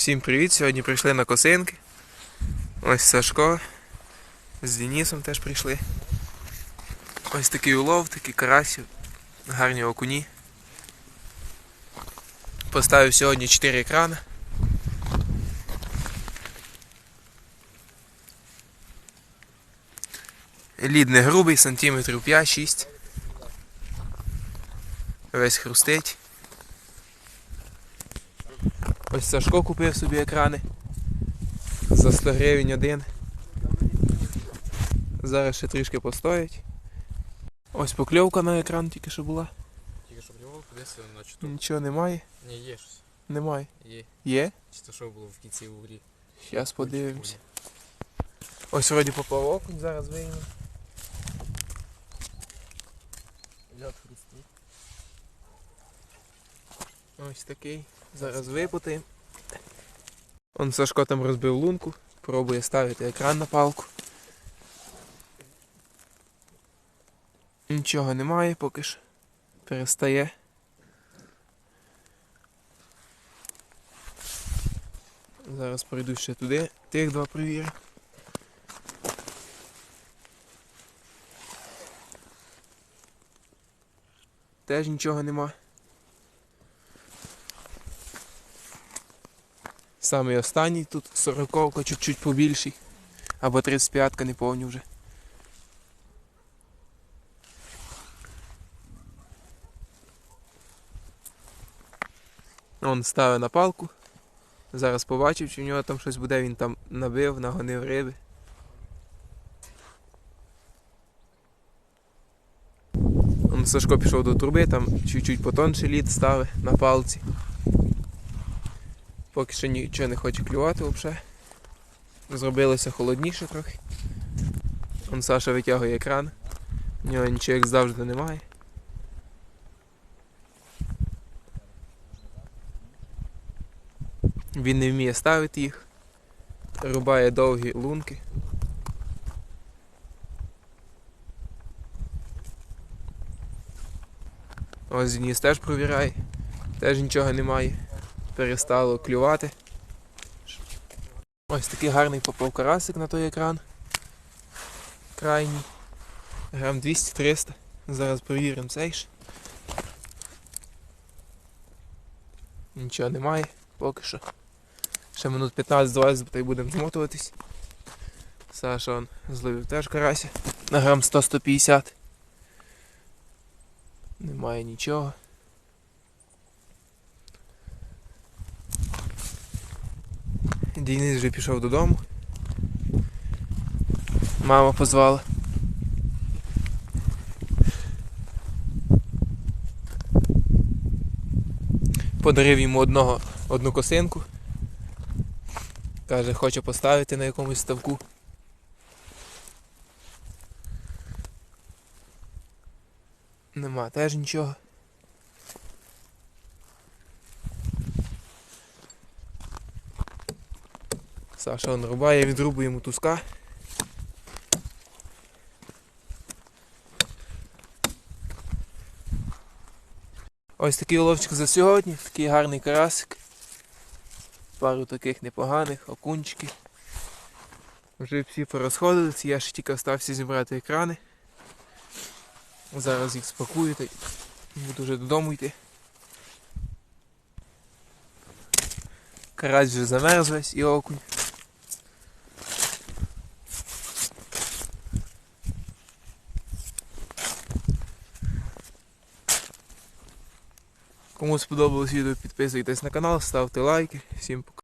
Всім привіт! Сьогодні прийшли на косинки. Ось Сашко. З Денисом теж прийшли. Ось такий улов, такі карасі, гарні окуні. Поставив сьогодні 4 екрани. Лід не грубий, сантиметрів 5-6. Весь хрустить. Ось Сашко купив собі екрани. За 100 гривень один. Зараз ще трішки постоять. Ось покльовка на екран тільки що була. Тільки що плював, кудись на чуту. Нічого немає. Ні, є щось. Немає. Є. Є? Чи то що було в кінці у грі? Зараз подивимось. Ось вроді попав окунь, зараз виймемо. Ляд хрустить. Ось такий. Зараз випутаємо. Он Сашко там розбив лунку, пробує ставити екран на палку. Нічого немає поки що. Перестає. Зараз пройду ще туди, тих два провірю. Теж нічого нема. Самий останній тут 40 чуть-чуть побільший. Або 35-ка, не повню вже. Он ставить на палку. Зараз побачив, чи в нього там щось буде, він там набив, нагонив риби. Сашко пішов до труби, там чуть-чуть потонший лід ставить на палці. Поки що нічого не хоче клювати взагалі. Зробилося холодніше трохи. Он Саша витягує екран. У нього нічого як завжди немає. Він не вміє ставити їх. Рубає довгі лунки. Ось Денис теж провіряє. Теж нічого немає. Перестало клювати. Ось такий гарний попав карасик на той екран. Крайній. Грам 200-300. Зараз перевіримо цей ж. Нічого немає поки що. Ще минут 15-20 та й будемо змотуватись. Саша он зловив теж карася. На грам 100-150. Немає нічого. Денис вже пішов додому. Мама позвала. Подарив йому одного, одну косинку. Каже, хоче поставити на якомусь ставку. Нема теж нічого. Саша он рубає, відрубує йому туска. Ось такий уловчик за сьогодні, такий гарний карасик. Пару таких непоганих, окунчики. Вже всі порозходилися, я ще тільки остався зібрати екрани. Зараз їх спакую та буду вже додому йти. Карась вже замерз весь і окунь. Кому сподобалось відео, підписуйтесь на канал, ставте лайки. Всім пока.